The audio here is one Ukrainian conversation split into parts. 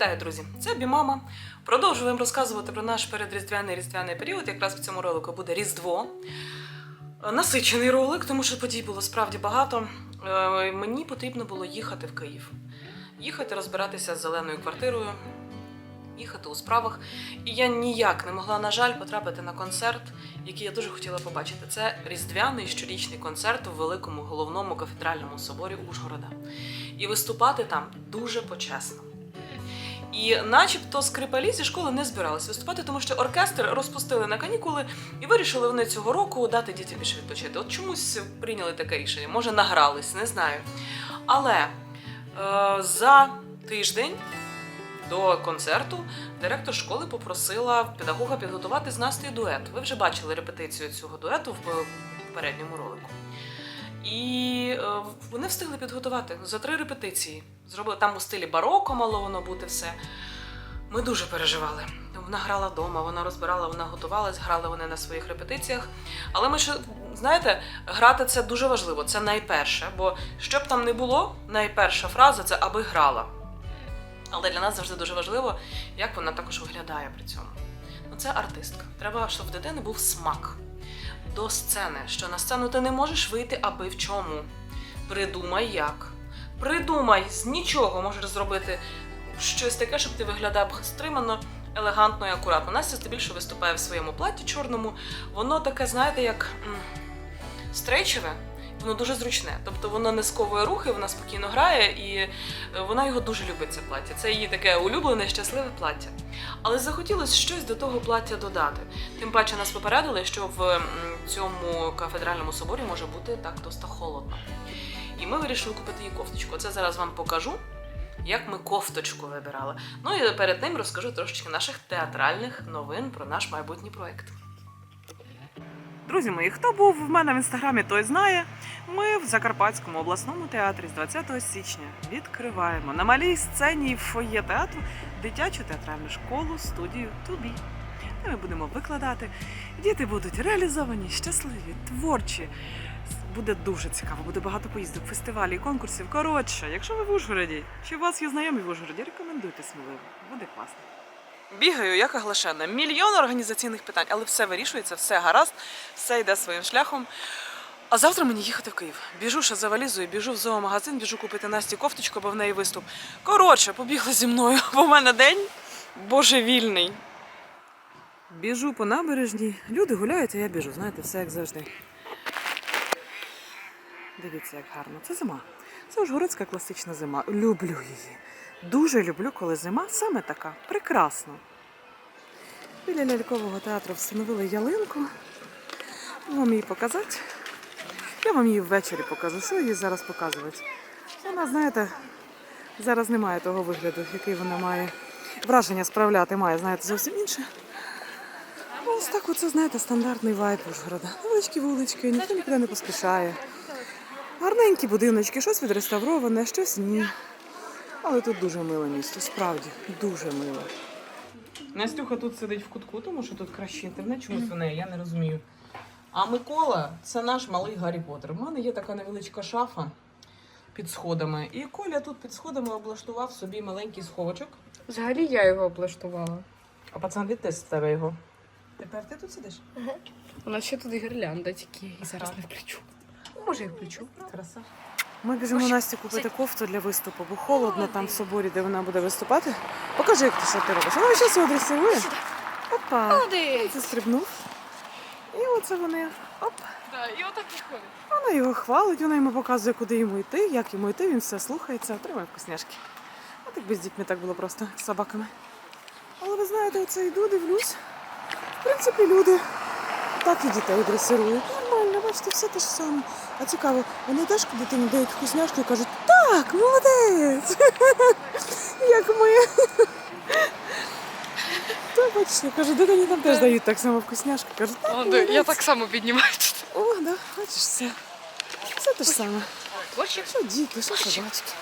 Вітаю, друзі! Це Бімама. Продовжуємо розказувати про наш передріздвяний різдвяний період. Якраз в цьому ролику буде Різдво. Насичений ролик, тому що подій було справді багато. Е, Мені потрібно було їхати в Київ. Їхати розбиратися з зеленою квартирою, їхати у справах. І я ніяк не могла, на жаль, потрапити на концерт, який я дуже хотіла побачити. Це різдвяний щорічний концерт у великому головному кафедральному соборі Ужгорода. І виступати там дуже почесно. І начебто скрипалі зі школи не збиралися виступати, тому що оркестр розпустили на канікули і вирішили вони цього року дати дітям більше відпочити. От чомусь прийняли таке рішення, може награлись, не знаю. Але е, за тиждень до концерту директор школи попросила педагога підготувати з Настею дует. Ви вже бачили репетицію цього дуету в попередньому ролику. І е, вони встигли підготувати за три репетиції. Зробили там у стилі бароко, мало воно бути все. Ми дуже переживали. Вона грала вдома, вона розбирала, вона готувалась, грали вони на своїх репетиціях. Але ми ще, знаєте, грати це дуже важливо, це найперше. Бо що б там не було, найперша фраза це аби грала. Але для нас завжди дуже важливо, як вона також виглядає при цьому. Ну, це артистка. Треба, щоб в дитини був смак до сцени, що на сцену ти не можеш вийти аби в чому. Придумай як. Придумай, з нічого можеш зробити щось таке, щоб ти виглядав стримано, елегантно і акуратно. Настя здебільшого виступає в своєму платі чорному. Воно таке, знаєте, як стрейчеве, воно дуже зручне. Тобто воно не сковує рухи, вона спокійно грає, і е, вона його дуже любить, це плаття. Це її таке улюблене, щасливе плаття. Але захотілося щось до того плаття додати. Тим паче нас попередили, що в цьому кафедральному соборі може бути так досить холодно. І ми вирішили купити їй кофточку. Оце зараз вам покажу, як ми кофточку вибирали. Ну і перед тим розкажу трошечки наших театральних новин про наш майбутній проєкт. Друзі мої, хто був в мене в інстаграмі, той знає. Ми в Закарпатському обласному театрі з 20 січня відкриваємо на малій сцені фоє театру дитячу театральну школу студію Тубі. Де ми будемо викладати. Діти будуть реалізовані, щасливі, творчі. Буде дуже цікаво, буде багато поїздок, фестивалів, конкурсів. Коротше, якщо ви в Ужгороді, чи у вас є знайомі в Ужгороді, рекомендуйте сміливо. Буде класно. Бігаю, як оглашена. Мільйон організаційних питань, але все вирішується, все гаразд, все йде своїм шляхом. А завтра мені їхати в Київ. Біжу ще за валізою, біжу в зоомагазин, біжу купити Насті кофточку, бо в неї виступ. Коротше, побігла зі мною, бо в мене день божевільний. Біжу по набережній. Люди гуляють, а я біжу. Знаєте, все як завжди. Дивіться, як гарно. Це зима. Це Ужгородська класична зима. Люблю її. Дуже люблю, коли зима саме така. Прекрасно. Біля лялькового театру встановили ялинку. Вам її показати. Я вам її ввечері покажу. Що її зараз показувати? Вона, знаєте, зараз немає того вигляду, який вона має. Враження справляти має, знаєте, зовсім інше. Ось так оце, знаєте, стандартний вайб Ужгорода. Невеличкі вулички, ніхто нікуди не поспішає. Гарненькі будиночки, щось відреставроване, щось ні. Але тут дуже миле місто, справді, дуже мило. Настюха тут сидить в кутку, тому що тут краще інтернет чомусь у неї, я не розумію. А Микола це наш малий Гаррі Поттер. У мене є така невеличка шафа під сходами. І Коля тут під сходами облаштував собі маленький сховочок. Взагалі я його облаштувала. А пацан відтис з тебе його. Тепер ти тут сидиш? У нас ще тут гірлянда тільки. І зараз не включу. Може, я включу. Краса. Ми біжимо Насті купити кофту для виступу, бо холодно там в соборі, де вона буде виступати. Покажи, як ти що ти робиш. Вона зараз його дресирує. Опа. Це стрибнув. І оце вони. Оп. Да, і отак і ходить. Вона його хвалить, вона йому показує, куди йому йти, як йому йти, він все слухається, отримує вкусняшки. А так би з дітьми так було просто з собаками. Але ви знаєте, оце йду, дивлюсь. В принципі, люди так і дітей дресирують. Нормально, бачите, все те ж саме. А цікаво, вони теж дитині дають вкусняшки і кажуть, так, молодець! Як ми. То бачите, кажу, дитині там теж дають так само вкусняшки. Кажуть, так, да, я так само піднімаю. О, да, бачиш все. Все те ж саме. Борщик? Що діти, що собачки.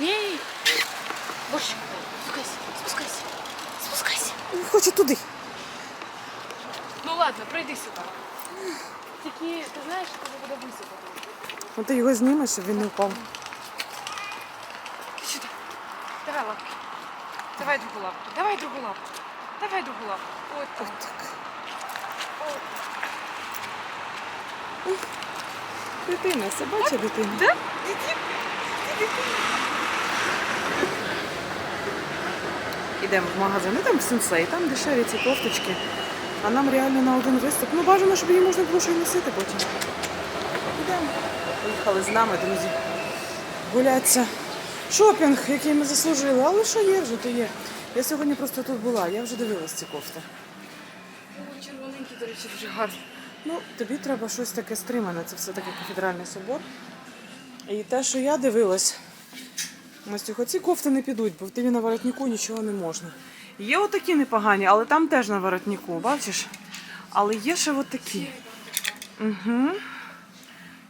Ні. Борщик. Спускайся, спускайся. Спускайся. Хоче туди. Ну ладно, пройди сюди. Тільки, ти знаєш, коли буде висипати. Ну ти його знімеш, щоб він не впав. Ти сюди. Давай лапки. лапку. Давай другу лапку. Давай другу лапку. От так. От. Дитина, собача дитина. Да? Ідемо в магазин, і там сенсей, там дешеві ці кофточки. А нам реально на один виступ. Ну бажано, щоб її можна було ще й носити потім. Ідемо. Поїхали з нами, друзі. Гуляться. Шопінг, який ми заслужили, але що є вже, то є. Я сьогодні просто тут була, я вже дивилась ці кофти. О, червоненький, до речі, дуже гарний. Ну, тобі треба щось таке стримане, це все-таки кафедральний собор. І те, що я дивилась, Настюха, ці кофти не підуть, бо в тиві на воротнику нічого не можна. Є отакі непогані, але там теж на воротнику, бачиш? Але є ще отакі. Угу.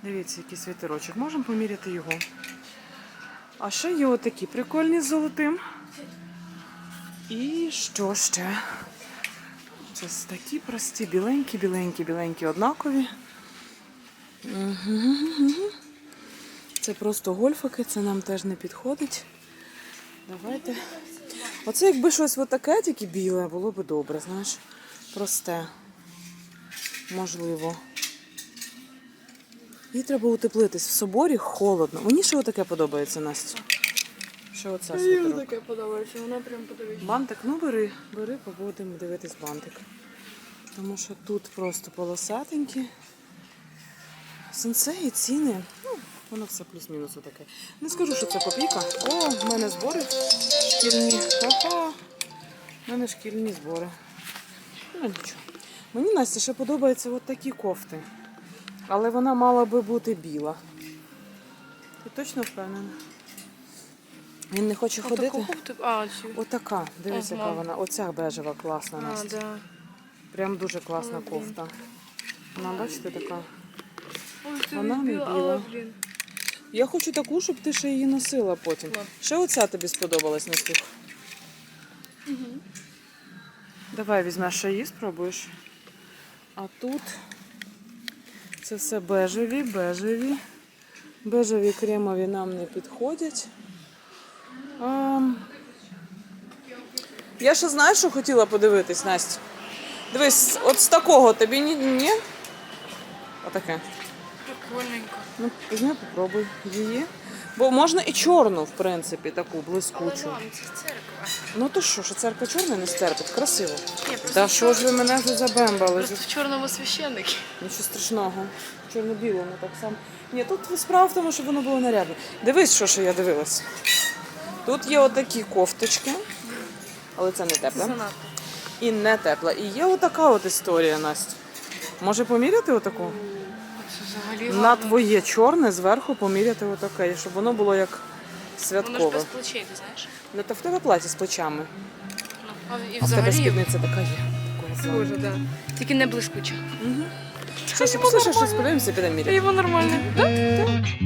Дивіться, який світерочок. Можемо поміряти його. А ще є отакі прикольні з золотим. І що ще? Це такі прості, біленькі, біленькі, біленькі, однакові. Мгм. Це просто гольфики, це нам теж не підходить. Давайте. Оце якби щось отаке, тільки біле, було б добре, знаєш. Просте. Можливо. Їй треба утеплитись в соборі холодно. Мені ще отаке подобається, Настя. Ще оце Мені таке подобається, вона прям подивиться. Бантик, ну бери, бери, побудемо дивитись бантик. Тому що тут просто полосатенькі. Сенсеї, ціни. Ну, воно все плюс-мінус отаке. Не скажу, що це копійка. О, в мене збори шкільні. Ага. В мене шкільні збори. Ну нічого. Мені Настя ще подобаються от такі кофти. Але вона мала би бути біла. Ти точно впевнена? Він не хоче ходити? Отаку кофту, а, цю. Отака, дивись, Ага. яка вона. Оця бежева класна А, Настя. да. Прям дуже класна кофта. Вона, бачите, така. Ой, це Вона не біла. але, блін. Я хочу таку, щоб ти ще її носила потім. Ладно. Ще оця тобі сподобалась Настюх. Давай візьмеш ще її, спробуєш. А тут це все бежеві, бежеві. Бежеві кремові нам не підходять. А, я ще знаю, що хотіла подивитись, Настя. Дивись, от з такого тобі ні? ні? Отаке. Прикольненько. Ну, візьми, попробуй її. Бо можна і чорну, в принципі, таку Але блискучу. мам, це церква. Ну то що, що церква чорна не стерпить? Красиво. Ні, просто, Та в що ж ви мене вже забембали? просто в чорному священники. Нічого страшного. В Чорно-білому так само. Ні, тут справа в тому, що воно було нарядне. Дивись, що ще я дивилась. Тут є отакі кофточки, але це не тепле. Занадто. І не тепла. І є отака от історія, Настя. Може поміряти отаку? На твоє чорне зверху поміряти отаке, щоб воно було як Воно ж святкове. без плечей, ти знаєш? Ну то в тебе платі з плечами. Ну, а і А в тебе взагалі... спідниця така є. Такого Дуже, да. Тільки не блискуча. Угу. Що, що, послухай, щось подивимося, підемо міряти. Його нормально. Да? Слухай,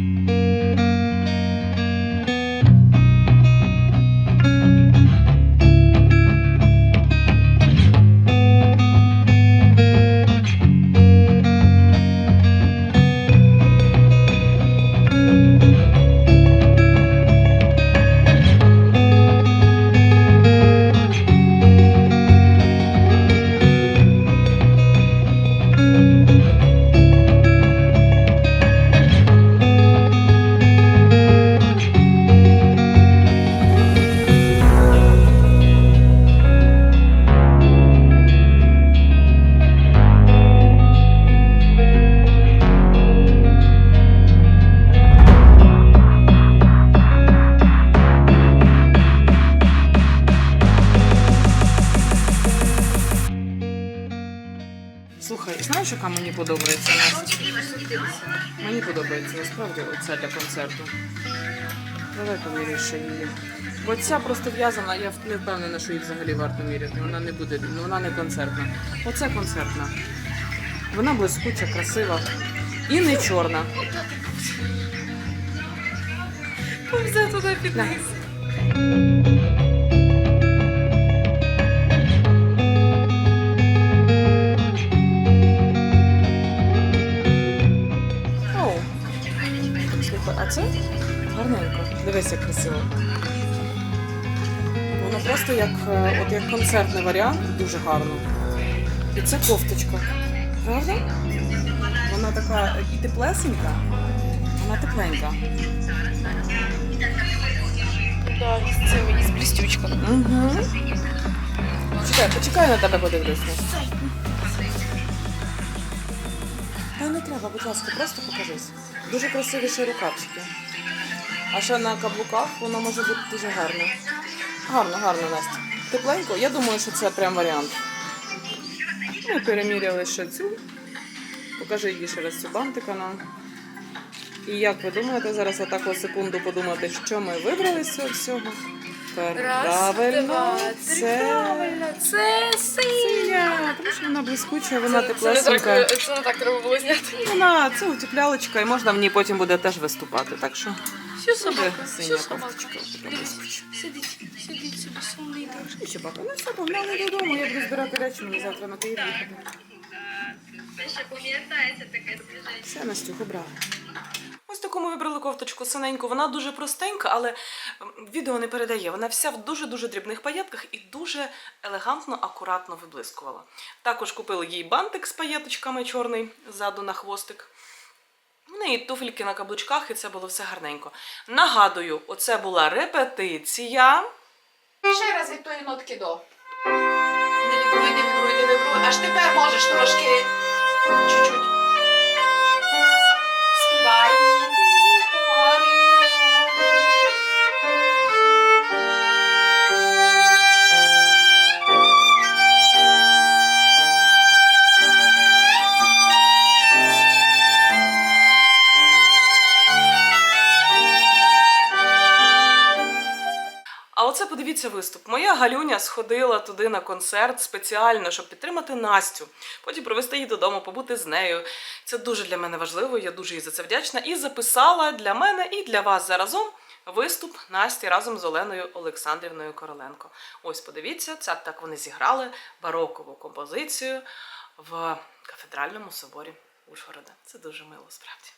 подобається? Мені подобається насправді оця для концерту. Давай поміряй її. Бо ця просто в'язана, я не впевнена, що її взагалі варто міряти. Вона не буде, ну, вона не концертна. Оце концертна. Вона блискуча, красива і не чорна. Повзе туди під Слухай, а це гарненько. Дивись, як красиво. Воно просто як, е, от як концертний варіант, дуже гарно. І це кофточка. Правда? Вона така і теплесенька, вона тепленька. Да, з цими, із. Угу. Чекай, почекай на тебе подивлюся. Та не треба, будь ласка, просто покажись. Дуже красиві ще рукавчики. А ще на каблуках воно може бути дуже гарно. Гарно, гарно, Настя. Тепленько, я думаю, що це прям варіант. Ми переміряли ще цю. Покажи її ще раз цю бантика нам. І як ви думаєте, зараз отак секунду подумати, що ми вибрали з цього всього? Правильно, це правильно, це синя, тому що вона блискуча, вона Це, це, теплесенька. це не так треба було зняти. Вона це утеплялочка, і можна в ній потім буде теж виступати. Так що буде собака? синя Що собака? кофточка. Сидіть, сидіть собі, сумний дуже. І собака, ну все, погнали додому, я буду збирати речі, мені завтра на Київ їхати. Ви ще пам'ятаєте таке скажіть? Все, Настюху, брала. Ось таку ми вибрали кофточку синеньку. Вона дуже простенька, але відео не передає. Вона вся в дуже-дуже дрібних паєтках і дуже елегантно, акуратно виблискувала. Також купили їй бантик з паєточками чорний ззаду на хвостик. В неї туфельки на каблучках, і це було все гарненько. Нагадую, оце була репетиція. Ще раз від тої нотки до. Не вібруй, не вібруй, не вібруй. Аж тепер можеш трошки. Галюня сходила туди на концерт спеціально, щоб підтримати Настю, потім провести її додому, побути з нею. Це дуже для мене важливо, я дуже їй за це вдячна. І записала для мене і для вас заразом виступ Насті разом з Оленою Олександрівною Короленко. Ось подивіться, це так вони зіграли барокову композицію в кафедральному соборі Ужгорода. Це дуже мило, справді.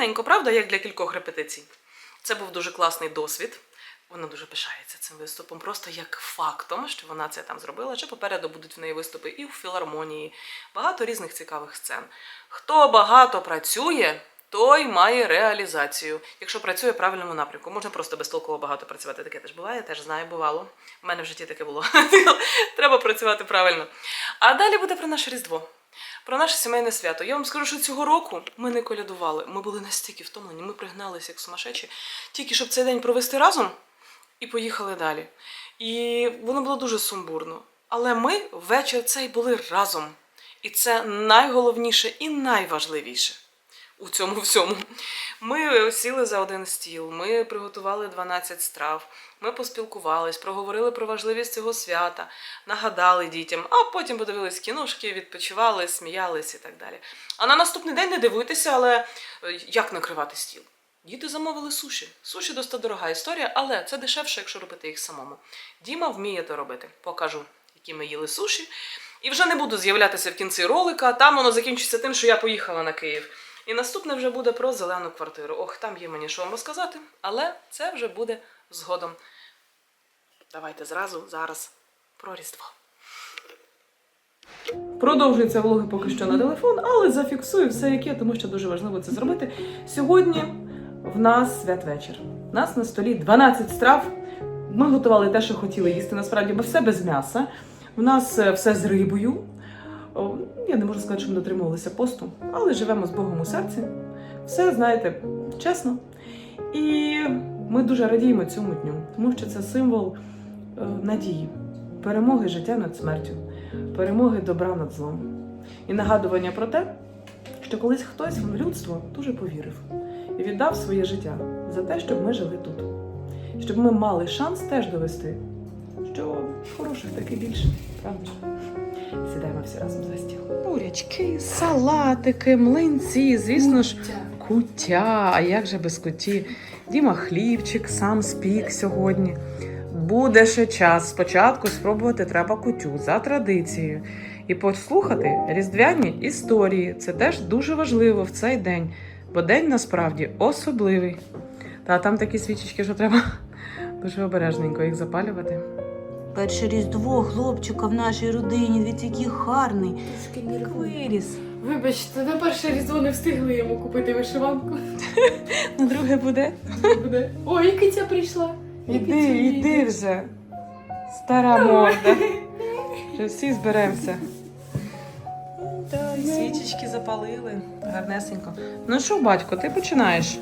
Гарненько, правда, як для кількох репетицій. Це був дуже класний досвід. Вона дуже пишається цим виступом, просто як фактом, що вона це там зробила. Ще попереду будуть в неї виступи і в філармонії. Багато різних цікавих сцен. Хто багато працює, той має реалізацію. Якщо працює в правильному напрямку, можна просто безтолково багато працювати. Таке теж буває, теж знаю, бувало. У мене в житті таке було. Треба працювати правильно. А далі буде про наше Різдво. Про наше сімейне свято. Я вам скажу, що цього року ми не колядували. Ми були настільки втомлені, ми пригналися як сумасшедші, тільки щоб цей день провести разом і поїхали далі. І воно було дуже сумбурно. Але ми ввечері цей були разом. І це найголовніше і найважливіше у цьому всьому. Ми сіли за один стіл, ми приготували 12 страв, ми поспілкувались, проговорили про важливість цього свята, нагадали дітям, а потім подивились кіношки, відпочивали, сміялись і так далі. А на наступний день не дивуйтеся, але е, як накривати стіл? Діти замовили суші. Суші досить дорога історія, але це дешевше, якщо робити їх самому. Діма вміє то робити. Покажу, які ми їли суші. І вже не буду з'являтися в кінці ролика. Там воно закінчиться тим, що я поїхала на Київ. І наступне вже буде про зелену квартиру. Ох, там є мені що вам розказати, але це вже буде згодом. Давайте зразу зараз про Різдво. Продовжується влоги поки що на телефон, але зафіксую все яке, тому що дуже важливо це зробити. Сьогодні в нас святвечір. У нас на столі 12 страв. Ми готували те, що хотіли їсти. Насправді, бо все без м'яса. У нас е, все з рибою. Я не можу сказати, що ми дотримувалися посту, але живемо з Богом у серці. Все, знаєте, чесно. І ми дуже радіємо цьому дню, тому що це символ е, надії, перемоги життя над смертю, перемоги добра над злом. І нагадування про те, що колись хтось в людство дуже повірив і віддав своє життя за те, щоб ми жили тут, щоб ми мали шанс теж довести, що хороших таки більше, правда? Сідаємо всі разом за стіл. Бурячки, салатики, млинці, звісно ж, куття. А як же без куті? Діма хлібчик сам спік сьогодні. Буде ще час. Спочатку спробувати треба кутю за традицією. І послухати різдвяні історії. Це теж дуже важливо в цей день, бо день насправді особливий. Та там такі свічечки, що треба дуже обережненько їх запалювати. Перше різдво хлопчика в нашій родині, від який гарний. Як виріс. Вибачте, на перше різдво не встигли йому купити вишиванку. На друге буде. Буде. Ой, і киця прийшла. Іди, іди вже. Стара морда. Вже всі зберемося. Свічечки запалили. Гарнесенько. Ну що, батько, ти починаєш?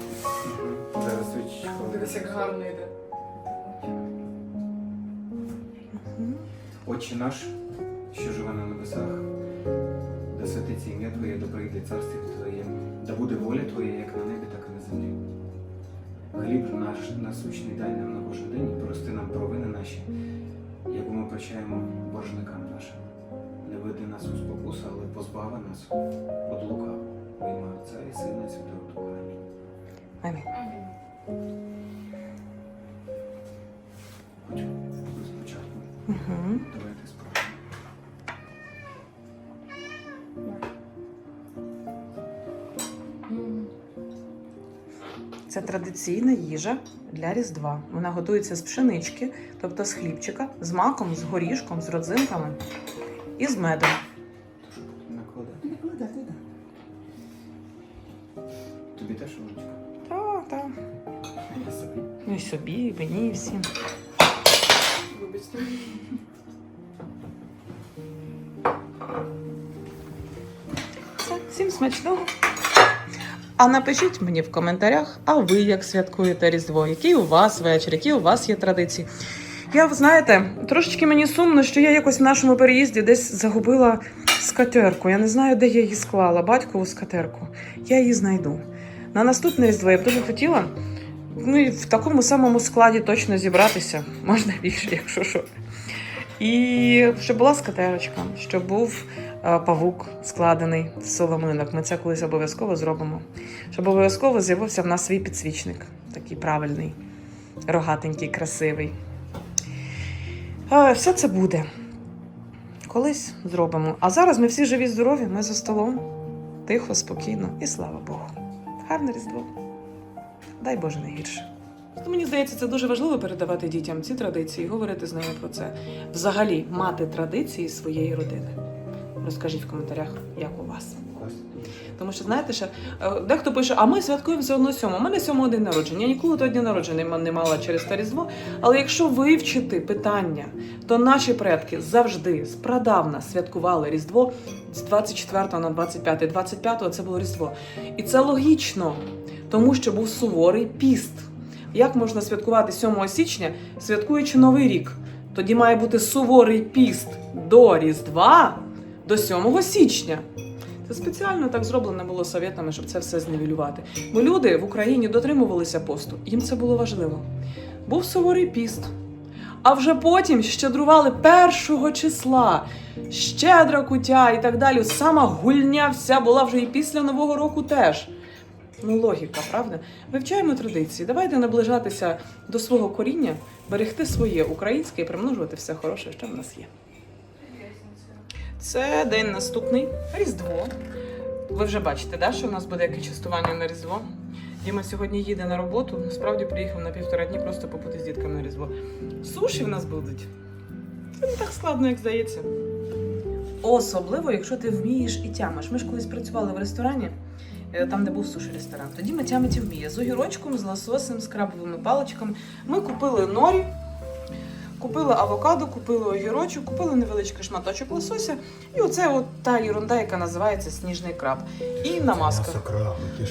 Зараз свічечку. Дивись, як гарно йде. Отче наш, що живе на небесах, да святиться ім'я Твоє, да прийде царство Твоє, да буде воля Твоя, як на небі, так і на землі. Хліб наш насущний дай нам на кожен день, і прости нам провини наші, як ми прощаємо боржникам нашим. Не веди нас у спокусу, але позбави нас від лука. Ім'я Отця і Сина і Святого Духа. Амінь. Амінь. Угу. Давайте спробуємо. Це традиційна їжа для Різдва. Вона готується з пшенички, тобто з хлібчика, з маком, з горішком, з родзинками і з медом. Накладати? Накладати, так. Тобі теж ложечка? Так, так. І собі, і мені, і всім. Все, всім смачного. А напишіть мені в коментарях, а ви як святкуєте Різдво? Який у вас вечір, які у вас є традиції? Я, знаєте, трошечки мені сумно, що я якось в нашому переїзді десь загубила скатерку. Я не знаю, де я її склала, батькову скатерку. Я її знайду. На наступне Різдво я б дуже хотіла ну, в такому самому складі точно зібратися. Можна більше, якщо що. І щоб була скатерочка, щоб був е, павук складений з соломинок. Ми це колись обов'язково зробимо. Щоб обов'язково з'явився в нас свій підсвічник, такий правильний, рогатенький, красивий. Е, Все це буде. Колись зробимо. А зараз ми всі живі, здорові, ми за столом. Тихо, спокійно і слава Богу. Гарне Різдво. Дай Боже не гірше. Мені здається, це дуже важливо передавати дітям ці традиції, говорити з ними про це. Взагалі, мати традиції своєї родини. Розкажіть в коментарях, як у вас. Тому що знаєте, ще е, дехто пише, а ми святкуємо все одно сьому. У мене сьомого день народження. Я ніколи того дня народження не мала через те різдво. Але якщо вивчити питання, то наші предки завжди спрадавна святкували Різдво з 24 на 25. 25 це було Різдво. І це логічно, тому що був суворий піст. Як можна святкувати 7 січня, святкуючи Новий рік? Тоді має бути суворий піст до Різдва до 7 січня. Це спеціально так зроблено було совєтами, щоб це все зневелювати. Бо люди в Україні дотримувалися посту, їм це було важливо. Був суворий піст. А вже потім щедрували першого числа, щедра кутя і так далі. Сама гульня вся була вже і після Нового року теж. Ну, логіка, правда? Вивчаємо традиції. Давайте наближатися до свого коріння, берегти своє українське і примножувати все хороше, що в нас є. Це день наступний Різдво. Ви вже бачите, да, що в нас буде яке частування на Різдво. Діма сьогодні їде на роботу. Насправді приїхав на півтора дні просто побути з дітками на Різдво. Суші в нас будуть. Це не так складно, як здається. Особливо, якщо ти вмієш і тямиш. Ми ж колись працювали в ресторані, там, де був суші ресторан. Тоді ми тямить вміє. З огірочком, з лососем, з крабовими паличками. Ми купили норі, купили авокадо, купили огірочок, купили невеличкий шматочок лосося. І оце от та ерунда, яка називається сніжний краб. І намазка.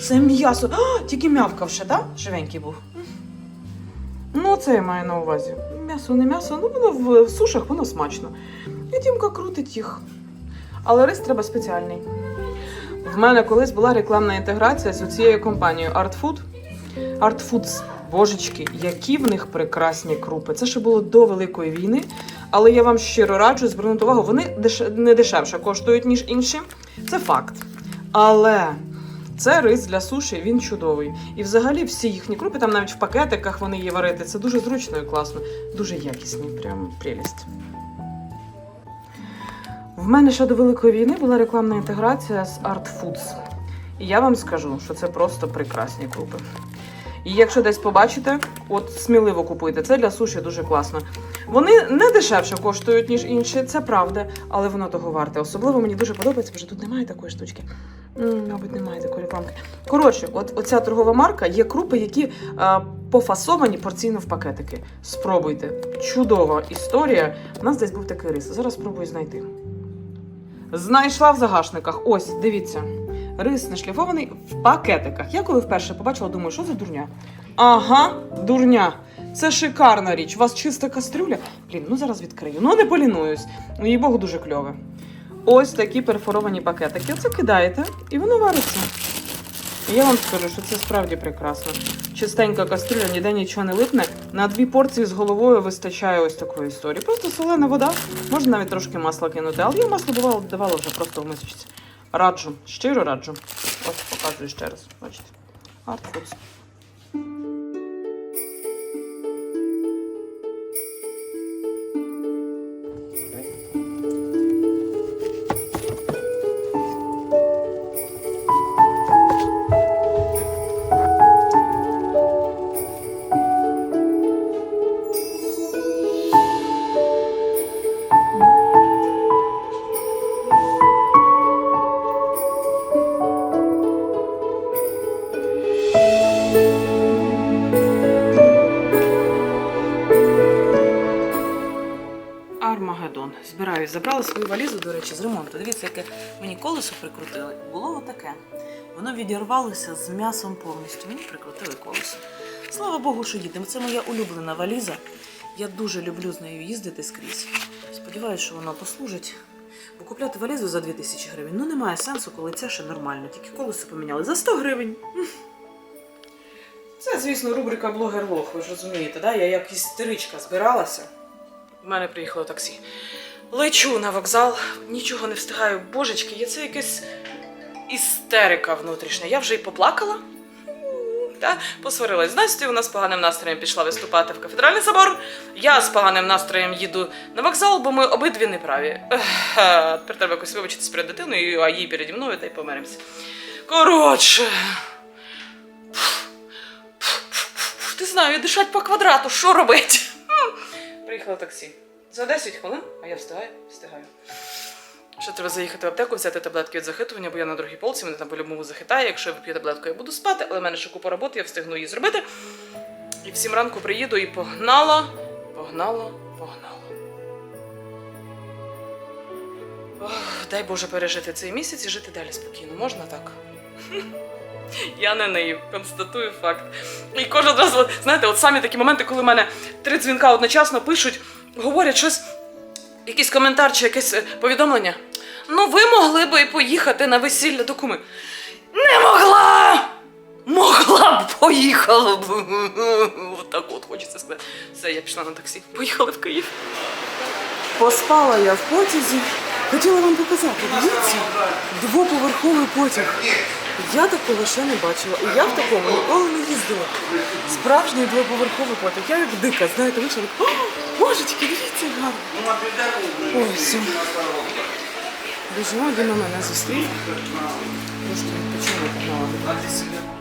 Це м'ясо. А, тільки м'явкавши, так? Да? Живенький був. Ну, це я маю на увазі. М'ясо не м'ясо, ну воно в, в сушах, воно смачно. І Дімка крутить їх. Але рис треба спеціальний. В мене колись була рекламна інтеграція з цією компанією Art Food. Art Foods. Божечки, які в них прекрасні крупи. Це ще було до Великої війни. Але я вам щиро раджу звернути увагу, вони деш... не дешевше коштують, ніж інші. Це факт. Але це рис для суші, він чудовий. І взагалі всі їхні крупи, там навіть в пакетиках вони є варити. Це дуже зручно і класно. Дуже якісні, прям прелість. В мене ще до Великої війни була рекламна інтеграція з Art Foods. І я вам скажу, що це просто прекрасні крупи. І якщо десь побачите, от сміливо купуйте. Це для суші дуже класно. Вони не дешевше коштують, ніж інші, це правда, але воно того варте. Особливо мені дуже подобається, бо тут немає такої штучки. Мабуть, немає такої рекламки. Коротше, от оця торгова марка є крупи, які е, пофасовані порційно в пакетики. Спробуйте. Чудова історія. У нас десь був такий рис. Зараз спробую знайти. Знайшла в загашниках. Ось, дивіться. Рис нешліфований в пакетиках. Я коли вперше побачила, думаю, що за дурня? Ага, дурня. Це шикарна річ. У вас чиста кастрюля. Блін, ну зараз відкрию. Ну не полінуюсь. Ну, їй Богу, дуже кльове. Ось такі перфоровані пакетики. Це кидаєте, і воно вариться. Я вам скажу, що це справді прекрасно. Чистенька кастрюля, ніде нічого не липне. На дві порції з головою вистачає ось такої історії. Просто солена вода, можна навіть трошки масла кинути, але я масло бувало давала вже просто в мисочці. Раджу, щиро раджу. Ось показую ще раз. Бачите. Art Foods. Забрала свою валізу, до речі, з ремонту. Дивіться, яке мені колесо прикрутили. Було отаке. Воно відірвалося з м'ясом повністю. Мені прикрутили колесо. Слава Богу, що їдемо. Це моя улюблена валіза. Я дуже люблю з нею їздити скрізь. Сподіваюсь, що воно послужить. Бо купляти валізу за 2000 гривень ну немає сенсу, коли це ще нормально. Тільки колесо поміняли за 100 гривень. Це, звісно, рубрика блогер лох, ви ж розумієте, да? Я як істеричка збиралася. У мене приїхало таксі. Лечу на вокзал, нічого не встигаю. Божечки, є це якась істерика внутрішня. Я вже й поплакала. Та посварилась з Настю, вона з поганим настроєм пішла виступати в кафедральний собор. Я з поганим настроєм їду на вокзал, бо ми обидві неправі. Тепер треба якось вибачитись перед дитиною, а їй переді мною та й помиримося. Коротше, знаю, дишать по квадрату, що робити? Приїхало таксі. За 10 хвилин, а я встигаю, встигаю. Ще треба заїхати в аптеку, взяти таблетки від захитування, бо я на другій полці, мене там по-любому захитає. Якщо я вип'ю таблетку, я буду спати, але в мене ще купа роботи, я встигну її зробити. І в сім ранку приїду і погнала, погнала, погнала. Ох, дай Боже пережити цей місяць і жити далі спокійно. Можна так? Я не нею, констатую факт. І кожен раз, знаєте, от самі такі моменти, коли мене три дзвінка одночасно пишуть, говорять щось, якийсь коментар чи якесь е, повідомлення. Ну, ви могли би поїхати на весілля до куми. Не могла! Могла б, поїхала б. От так от хочеться сказати. Все, я пішла на таксі. Поїхали в Київ. Поспала я в потязі. Хотіла вам показати. Дивіться, двоповерховий потяг. Я такого ще не бачила. І я в такому ніколи не їздила. Справжній двоповерховий потяг. Я як дика, знаєте, вийшла. Так, «О, Божечки, дивіться, гарно. Ой, все. Біжимо, у мене зустрів. Трошки відпочинок погнала.